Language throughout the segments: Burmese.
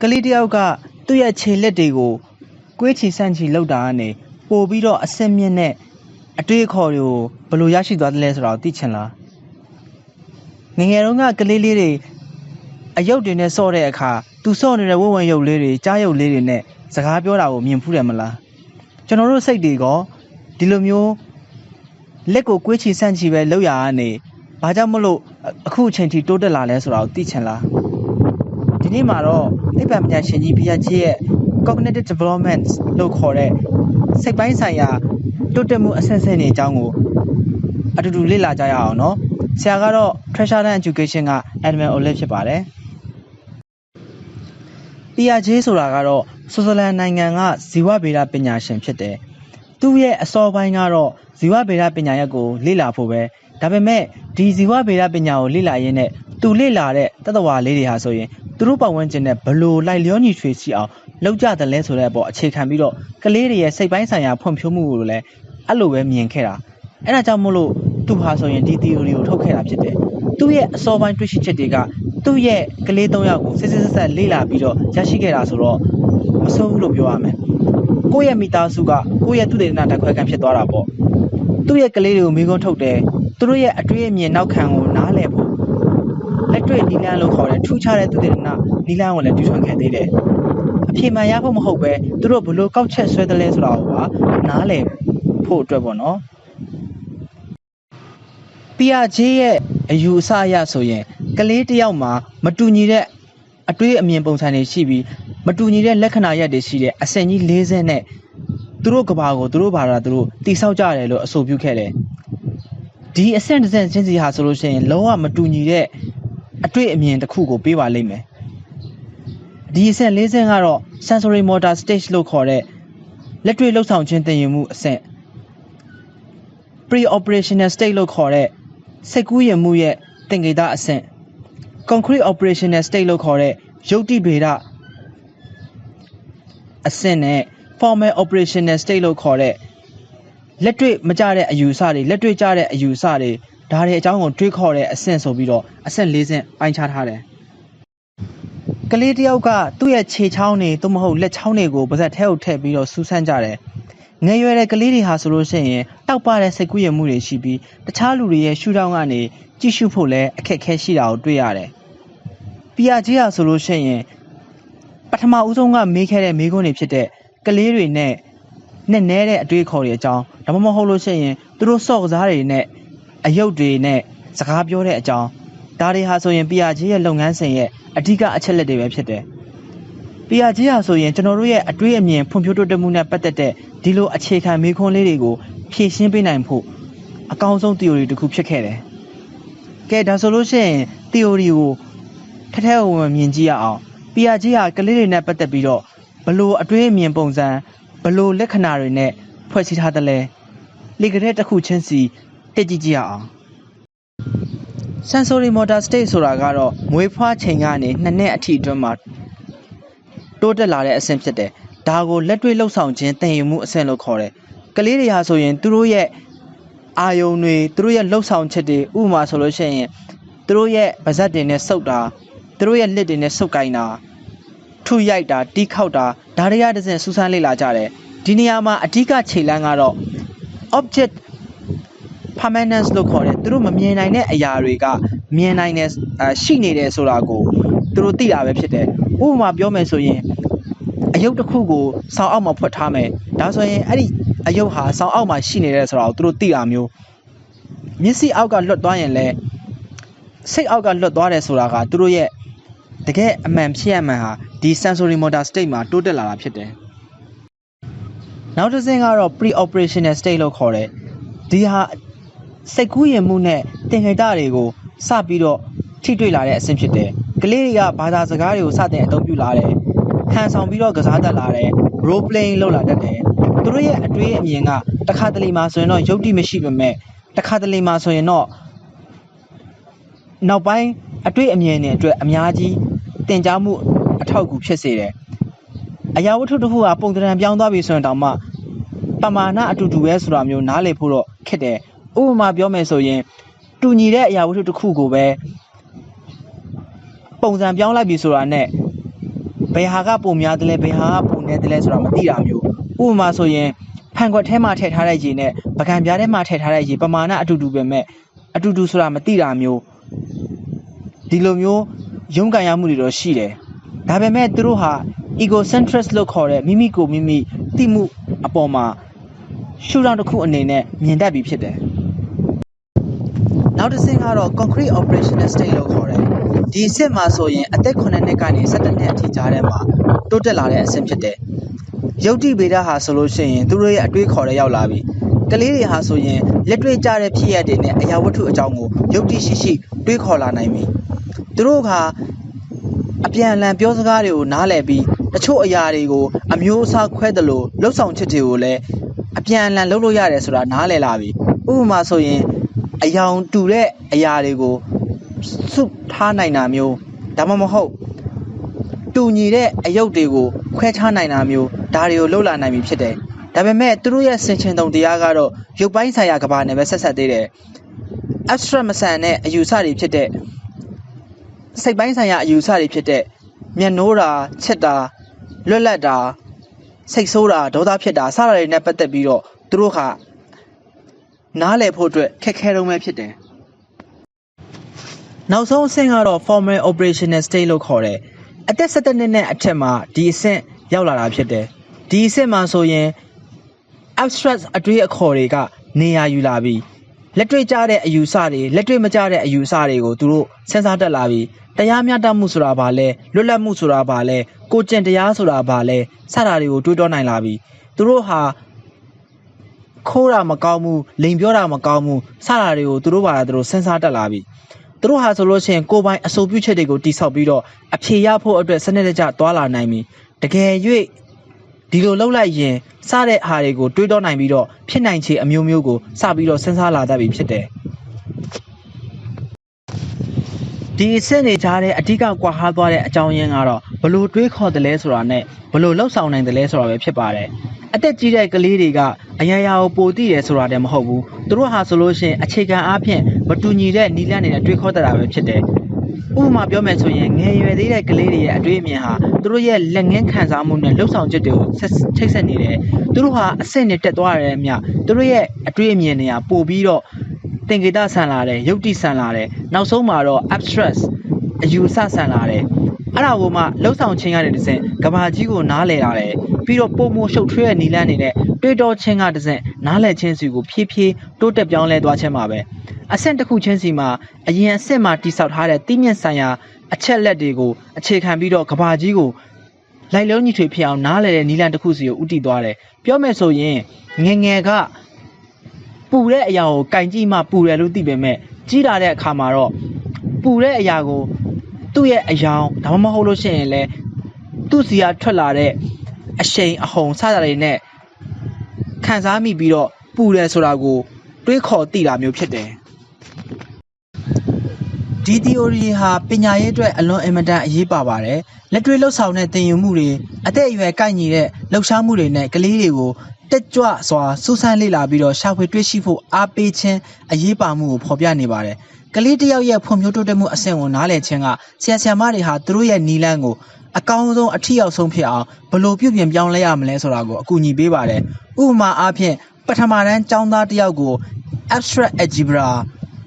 ကလေးတစ်ယောက်ကသူ့ရဲ့ခြေလက်တွေကိုကွေးချီဆန့်ချီလောက်တာကနေပို့ပြီးတော့အဆင့်မြင့်တဲ့အတွေ့အခေါ်တွေကိုဘယ်လိုရရှိသွားသလဲဆိုတာကိုသိချင်လားငယ်ငယ်တုန်းကကလေးလေးတွေအယုတ်တွေနဲ့ဆော့တဲ့အခါသူဆော့နေတဲ့ဝက်ဝက်ရုပ်လေးတွေကြားရုပ်လေးတွေနဲ့စကားပြောတာကိုမြင်ဖူးတယ်မလားကျွန်တော်တို့စိတ်တွေကဒီလိုမျိုးလက်ကိုကွေးချီဆန့်ချီပဲလောက်ရကနေဘာကြောင့်မလို့အခုအချိန်ထိတိုးတက်လာလဲဆိုတာကိုသိချင်လား ဒီနေ့မှာတော့သိပ္ပံပညာရှင်ကြီးဘီယာကြီးရဲ့ cognitive development လို့ခေါ်တဲ့စိတ်ပိုင်းဆိုင်ရာတိုးတက်မှုအဆင့်ဆင့်တွေအကြောင်းကိုအတူတူလေ့လာကြရအောင်နော်ဆရာကတော့ Treasure Land Education က Admin Olive ဖြစ်ပါတယ် Piaget ဆိုတာကတော့ဆွစ်ဇာလန်နိုင်ငံကဇီဝဗေဒပညာရှင်ဖြစ်တယ်သူ့ရဲ့အစောပိုင်းကတော့ဇီဝဗေဒပညာရပ်ကိုလေ့လာဖို့ပဲဒါပေမဲ့ဒီဇီဝဗေဒပညာကိုလေ့လာရင်းနဲ့ သူလေ့လာတဲ့တသဝါလေးတွေဟာဆိုရင်သူတို့ပတ်ဝန်းကျင်နဲ့ဘလို့လိုက်လျောညီထွေစီအောင်လောက်ကြတယ်လဲဆိုတဲ့အပေါ်အခြေခံပြီးတော့ကလေးတွေရဲ့စိတ်ပိုင်းဆိုင်ရာဖွံ့ဖြိုးမှုကိုလည်းအဲ့လိုပဲမြင်ခဲ့တာအဲ့ဒါကြောင့်မို့လို့သူဟာဆိုရင်ဒီ theory ကိုထုတ်ခဲ့တာဖြစ်တယ်သူ့ရဲ့အစောပိုင်းတွေ့ရှိချက်တွေကသူ့ရဲ့ကလေး၃ယောက်ကိုစစ်စစ်ဆက်ဆက်လေ့လာပြီးတော့ရရှိခဲ့တာဆိုတော့မဆိုးဘူးလို့ပြောရမယ်ကိုယ့်ရဲ့မိသားစုကကိုယ့်ရဲ့သူတေသနာတက်ခွဲခံဖြစ်သွားတာပေါ့သူ့ရဲ့ကလေးတွေကိုမိကုန်းထုတ်တယ်သူတို့ရဲ့အတွေ့အမြင်နောက်ခံကိုနားလည်ဖို့ လက်တွေ့နီလန်းလို့ခေါ်တဲ့ထူးခြားတဲ့သူတေသနာနီလန်းကိုလည်းတူထွန်ခဲ့သေးတယ်အဖြေမှန်ရဖို့မဟုတ်ပဲသူတို့ဘလို့ကောက်ချက်ဆွဲတယ်လဲဆိုတာကိုပါနားလည်ဖို့အတွက်ပေါ့နော် PRJ ရဲ့အယူအဆအရဆိုရင်ကလေးတစ်ယောက်မှာမတူညီတဲ့အတွေးအမြင်ပုံစံတွေရှိပြီးမတူညီတဲ့လက္ခဏာရပ်တွေရှိတဲ့အဆင့်ကြီး40နဲ့သူတို့ကဘာကိုသူတို့ဘာသာသူတို့တိဆောက်ကြတယ်လို့အဆိုပြုခဲ့တယ်ဒီအဆင့်တစ်ဆင့်ချင်းစီဟာဆိုလို့ရှိရင်လုံးဝမတူညီတဲ့ အတွေ့အမြင်တစ်ခုကိုပေးပါလိမ့်မယ်ဒီအဆင့်40ကတော့ sensory motor stage လို့ခေါ်တဲ့လက်တွေ့လှုပ်ဆောင်ခြင်းသင်ယူမှုအဆင့် pre-operational state လို့ခေါ်တဲ့စိတ်ကူးယဉ်မှုရဲ့သင်္ကေတအဆင့် concrete operational state လို့ခေါ်တဲ့ရုပ်တိဗေဒအဆင့်နဲ့ formal operational state လို့ခေါ်တဲ့လက်တွေ့မကြတဲ့အယူအဆတွေလက်တွေ့ကြတဲ့အယူအဆတွေ ဒါတွေအကြောင်းကိုတွေးခေါ်တဲ့အဆင့်ဆိုပြီးတော့အဆင့်၄ဆင့်ပိုင်းခြားထားတယ်ကလေးတစ်ယောက်ကသူ့ရဲ့ခြေချောင်းတွေသို့မဟုတ်လက်ချောင်းတွေကိုပါဇက်ထဲကိုထည့်ပြီးတော့စူးစမ်းကြတယ်ငယ်ရွယ်တဲ့ကလေးတွေဟာဆိုလို့ရှိရင်တောက်ပတဲ့စိတ်ကူးယဉ်မှုတွေရှိပြီးတခြားလူတွေရဲ့ရှုထောင့်ကနေကြည့်ရှုဖို့လည်းအခက်အခဲရှိတာကိုတွေ့ရတယ်။ PRG ဟာဆိုလို့ရှိရင်ပထမဦးဆုံးကမေးခဲ့တဲ့မေးခွန်းတွေဖြစ်တဲ့ကလေးတွေနဲ့နဲ့နဲတဲ့အတွေးခေါ်တွေအကြောင်းဒါမှမဟုတ်လို့ရှိရင်သူတို့စော့ကစားတွေနဲ့ အယုတ်တွေနဲ့စကားပြောတဲ့အကြောင်းဒါတွေဟာဆိုရင် PRG ရဲ့လုပ်ငန်းစဉ်ရဲ့အဓိကအချက်လက်တွေပဲဖြစ်တယ်။ PRG ဟာဆိုရင်ကျွန်တော်တို့ရဲ့အတွေးအမြင်ဖွံ့ဖြိုးတိုးတက်မှုနဲ့ပတ်သက်တဲ့ဒီလိုအခြေခံမေးခွန်းလေးတွေကိုဖြည့်ရှင်းပေးနိုင်ဖို့အကောင်းဆုံး theory တစ်ခုဖြစ်ခဲ့တယ်။ကဲဒါဆိုလို့ရှိရင် theory ကိုထက်ထဲဝင်ဝင်မြင်ကြည့်ရအောင် PRG ဟာကလေးတွေနဲ့ပတ်သက်ပြီးတော့ဘလို့အတွေးအမြင်ပုံစံဘလို့လက္ခဏာတွေနဲ့ဖွဲ့စည်းထားသလဲလေကတဲ့တစ်ခုချင်းစီ တက်ကြည့်ကြည့်ရအောင် sensory motor state ဆိုတာကတော့မွေးဖွားချိန်ကနေနှစ်နှစ်အထိအတွင်းမှာတိုးတက်လာတဲ့အဆင့်ဖြစ်တယ်။ဒါကိုလက်တွေ့လှုပ်ဆောင်ခြင်းသင်ယူမှုအဆင့်လို့ခေါ်တယ်။ကလေးတွေဟာဆိုရင်သူတို့ရဲ့အာယုံတွေသူတို့ရဲ့လှုပ်ဆောင်ချက်တွေဥပမာဆိုလို့ရှိရင်သူတို့ရဲ့ဗဇက်တွေနဲ့စုပ်တာသူတို့ရဲ့လက်တွေနဲ့စုပ်ကိုင်းတာထုရိုက်တာတီးခောက်တာဒါတွေကတစ်စင်စူးစမ်းလေ့လာကြတယ်။ဒီနေရာမှာအဓိကခြေလှမ်းကတော့ object permanence လို့ခေါ်တယ်သူတို့မမြင်နိုင်တဲ့အရာတွေကမြင်နိုင်တယ်အရှိနေတယ်ဆိုတာကိုသူတို့သိတာပဲဖြစ်တယ်ဥပမာပြောမယ်ဆိုရင်အယုတ်တစ်ခုကိုဆောင်းအောက်မှာဖွက်ထားမယ်ဒါဆိုရင်အဲ့ဒီအယုတ်ဟာဆောင်းအောက်မှာရှိနေတယ်ဆိုတာကိုသူတို့သိတာမျိုးမျက်စိအောက်ကလွတ်သွားရင်လည်းစိတ်အောက်ကလွတ်သွားတယ်ဆိုတာကသူတို့ရဲ့တကယ်အမှန်ဖြစ်ရမှန်ဟာဒီ sensory motor state မှာတိုးတက်လာတာဖြစ်တယ်နောက်တစ်ဆင့်ကတော့ pre operational state လို့ခေါ်တယ်ဒီဟာ စိတ်ကူးယဉ်မှုနဲ့တင်ခိတတွေကိုစပြီးတော့ထိတွေ့လာတဲ့အဆင့်ဖြစ်တယ်။ကလေးတွေကဘာသာစကားတွေကိုစတင်အသုံးပြုလာတယ်။ဟန်ဆောင်ပြီးတော့ကစားတတ်လာတယ်။ role playing လုပ်လာတတ်တယ်။သူတို့ရဲ့အတွေးအမြင်ကတစ်ခါတလေမှာဆိုရင်တော့ယုတ်တိမရှိပေမဲ့တစ်ခါတလေမှာဆိုရင်တော့နောက်ပိုင်းအတွေ့အမြင်တွေအတွက်အများကြီးတင် जा မှုအထောက်အကူဖြစ်စေတယ်။အရာဝတ္ထုတစ်ခုကပုံသဏ္ဍာန်ပြောင်းသွားပြီဆိုရင်တောင်မှပမာဏအတူတူပဲဆိုတာမျိုးနားလည်ဖို့တော့ခက်တယ်။ ဥပမာပြောမယ်ဆိုရင်တူညီတဲ့အရာဝတ္ထုတစ်ခုကိုပဲပုံစံပြောင်းလိုက်ပြီဆိုတာနဲ့ဘဘယ်ဟာကပုံများတယ်လဲဘယ်ဟာကပုံနေတယ်လဲဆိုတာမသိတာမျိုးဥပမာဆိုရင်ဖန်ခွက်ထဲမှာထည့်ထားတဲ့ရေနဲ့ပကံပြားထဲမှာထည့်ထားတဲ့ရေပမာဏအတူတူပဲမဲ့အတူတူဆိုတာမသိတာမျိုးဒီလိုမျိုးရုန်းကန်ရမှုတွေတော့ရှိတယ်ဒါပေမဲ့သူတို့ဟာ egocentric လို့ခေါ်တဲ့မိမိကိုမိမိသိမှုအပေါ်မှာရှုထောင့်တစ်ခုအနေနဲ့မြင်တတ်ပြီးဖြစ်တယ် နောက်တစ်ဆင့်ကတော့ concrete operational state လို့ခေါ်တယ်။ဒီအဆင့်မှာဆိုရင်အသက်9နှစ်ကနေ17နှစ်အထိကြားထဲမှာတိုးတက်လာတဲ့အဆင့်ဖြစ်တယ်။ယုတ်တိဗေဒဟာဆိုလို့ရှိရင်သူတို့ရဲ့အတွေးခေါ်တဲ့ရောက်လာပြီ။ကလေးတွေဟာဆိုရင်လက်တွေ့ကျတဲ့ဖြစ်ရပ်တွေနဲ့အရာဝတ္ထုအကြောင်းကိုယုတ်တိရှိရှိတွေးခေါ်လာနိုင်ပြီ။သူတို့ကအပြန်အလှန်ပြောစကားတွေကိုနားလည်ပြီးတချို့အရာတွေကိုအမျိုးအစားခွဲတယ်လို့လှုပ်ဆောင်ချက်တွေကိုလည်းအပြန်အလှန်လှုပ်လို့ရတယ်ဆိုတာနားလည်လာပြီ။ဥပမာဆိုရင် အယောင်တူတဲ့အရာတွေကိုစုထားနိုင်တာမျိုးဒါမှမဟုတ်တူညီတဲ့အယုတ်တွေကိုခွဲခြားနိုင်တာမျိုးဒါတွေကိုလှုပ်လာနိုင်ပြီဖြစ်တယ်။ဒါပေမဲ့သူတို့ရဲ့ဆင်ခြင်တုံတရားကတော့ရုပ်ပိုင်းဆိုင်ရာကဘာနဲ့ပဲဆက်ဆက်သေးတယ်။ abstract မဆန်တဲ့အယူဆတွေဖြစ်တဲ့စိတ်ပိုင်းဆိုင်ရာအယူဆတွေဖြစ်တဲ့မျက်နှိုးတာချက်တာလွတ်လပ်တာစိတ်ဆိုးတာဒေါသဖြစ်တာစတာတွေနဲ့ပတ်သက်ပြီးတော့သူတို့က နားလည်ဖို့အတွက်ခက်ခဲတုံးပဲဖြစ်တယ်။နောက်ဆုံးအဆင့်ကတော့ formal operational state လို့ခေါ်တယ်။အသက်17နှစ်နဲ့အထက်မှာဒီအဆင့်ရောက်လာတာဖြစ်တယ်။ဒီအဆင့်မှာဆိုရင် abstract အတွေးအခေါ်တွေကနေရာယူလာပြီးလက်တွေ့ကျတဲ့အယူဆတွေလက်တွေ့မကျတဲ့အယူဆတွေကိုသူတို့စဉ်းစားတတ်လာပြီးတရားမျှတမှုဆိုတာဘာလဲလွတ်လပ်မှုဆိုတာဘာလဲကိုကျင့်တရားဆိုတာဘာလဲစတာတွေကိုတွေးတောနိုင်လာပြီးသူတို့ဟာ ခိုးတာမကောင်းဘူးလိန်ပြောတာမကောင်းဘူးစတာတွေကိုသူတို့ဘာသာသူတို့စဉ်းစားတက်လာပြီသူတို့ဟာဆိုလို့ရှိရင်ကိုယ်ပိုင်အဆိုပြုချက်တွေကိုတိဆောက်ပြီးတော့အဖြေရဖို့အတွက်စနစ်တကျသွားလာနိုင်ပြီတကယ်၍ဒီလိုလှုပ်လိုက်ရင်စတဲ့ဟာတွေကိုတွေးတောနိုင်ပြီးတော့ဖြစ်နိုင်ခြေအမျိုးမျိုးကိုစပြီးတော့စဉ်းစားလာတတ်ပြီဖြစ်တယ် ဒီအဆင့်တွေကြားတဲ့အဓိကကွာဟသွားတဲ့အကြောင်းရင်းကတော့ဘလို့တွေးခေါ်တယ်လဲဆိုတာနဲ့ဘလို့လှုပ်ဆောင်နိုင်တယ်လဲဆိုတာပဲဖြစ်ပါတယ်အသက်ကြီးတဲ့ကလေးတွေကအရာရာကိုပိုသိတယ်ဆိုတာတည်းမဟုတ်ဘူးသူတို့ဟာဆိုလို့ရှိရင်အခြေခံအားဖြင့်မတူညီတဲ့နီလန့်နေတဲ့တွေးခေါ်တတ်တာပဲဖြစ်တယ်ဥပမာပြောမယ်ဆိုရင်ငယ်ရွယ်သေးတဲ့ကလေးတွေရဲ့အတွေ့အမြင်ဟာသူတို့ရဲ့လက်ငင်းခံစားမှုနဲ့လှုပ်ဆောင်ချက်တွေကိုဆက်ချိတ်ဆက်နေတယ်သူတို့ဟာအဆင့်နဲ့တက်သွားတယ်မြသူတို့ရဲ့အတွေ့အမြင်တွေကပို့ပြီးတော့ သင်္ကေတဆန်လာတယ်ယုတ်တိဆန်လာတယ်နောက်ဆုံးမှာတော့ abstract အယူဆဆန်လာတယ်အဲ့ဒါကိုမှလှုပ်ဆောင်ခြင်းရတဲ့တစ်စင်ကဘာကြီးကိုနားလဲလာတယ်ပြီးတော့ပုံမရှုပ်ထွေးတဲ့နီလန်းနေနဲ့တွေးတောခြင်းကတစ်စင်နားလဲခြင်းစီကိုဖြည်းဖြည်းတိုးတက်ပြောင်းလဲသွားခြင်းပါပဲအဆင့်တစ်ခုချင်းစီမှာအရင်အဆင့်မှာတိဆောက်ထားတဲ့တိမြင့်ဆိုင်ရာအချက်လက်တွေကိုအခြေခံပြီးတော့ကဘာကြီးကိုလိုက်လုံးညီထွေဖြစ်အောင်နားလဲတဲ့နီလန်းတစ်ခုစီကိုဥတီသွားတယ်ပြောမယ်ဆိုရင်ငယ်ငယ်က ပူတဲ့အရာကိုကင်ကြည့်မှပူတယ်လို့သိပေမဲ့ကြီးလာတဲ့အခါမှာတော့ပူတဲ့အရာကိုသူ့ရဲ့အယောင်ဒါမှမဟုတ်လို့ရှိရင်လည်းသူ့စီကထွက်လာတဲ့အရှိန်အဟုန်စတာတွေနဲ့ခံစားမိပြီးတော့ပူတယ်ဆိုတာကိုတွေးခေါ်သိတာမျိုးဖြစ်တယ်ဒီ theory ဟာပညာရေးအတွက်အလွန်အင်မတန်အရေးပါပါတယ်လက်တွေ့လှုပ်ဆောင်တဲ့သင်ယူမှုတွေအသက်အရွယ်ကိုက်ညီတဲ့လှုပ်ရှားမှုတွေနဲ့ကလေးတွေကို တက်ကြွစွာစူးစမ်းလေ့လာပြီးတော့ရှာဖွေတွေ့ရှိဖို့အားပေးခြင်းအရေးပါမှုကိုဖော်ပြနေပါတယ်ကလေးတစ်ယောက်ရဲ့ဖွံ့ဖြိုးတိုးတက်မှုအဆင့်ကိုနားလည်ခြင်းကဆရာဆရာမတွေဟာသူတို့ရဲ့နီလန်းကိုအကောင်းဆုံးအထီရောက်ဆုံးဖြစ်အောင်ဘယ်လိုပြုပြင်ပြောင်းလဲရမလဲဆိုတာကိုအကူအညီပေးပါတယ်ဥပမာအားဖြင့်ပထမတန်းကျောင်းသားတစ်ယောက်ကို abstract algebra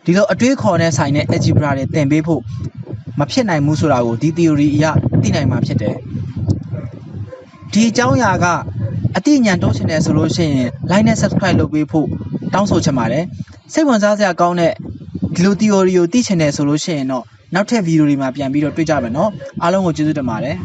ဒီလိုအတွေးခေါ်တဲ့ဆိုင်တဲ့ algebra တွေသင်ပေးဖို့မဖြစ်နိုင်ဘူးဆိုတာကိုဒီ theory အရသိနိုင်မှာဖြစ်တယ်ဒီအကြောင်းအရာက အတိညာတိုးချင်တယ်ဆိုလို့ရှိရင် like နဲ့ subscribe လုပ်ပေးဖို့တောင်းဆိုချင်ပါတယ်စိတ်ဝင်စားစရာကောင်းတဲ့ဒီလို theory ကိုသိချင်တယ်ဆိုလို့ရှိရင်တော့နောက်ထပ်ဗီဒီယိုတွေမှာပြန်ပြီးတော့တွေ့ကြမယ်နော်အားလုံးကိုကျေးဇူးတင်ပါတယ်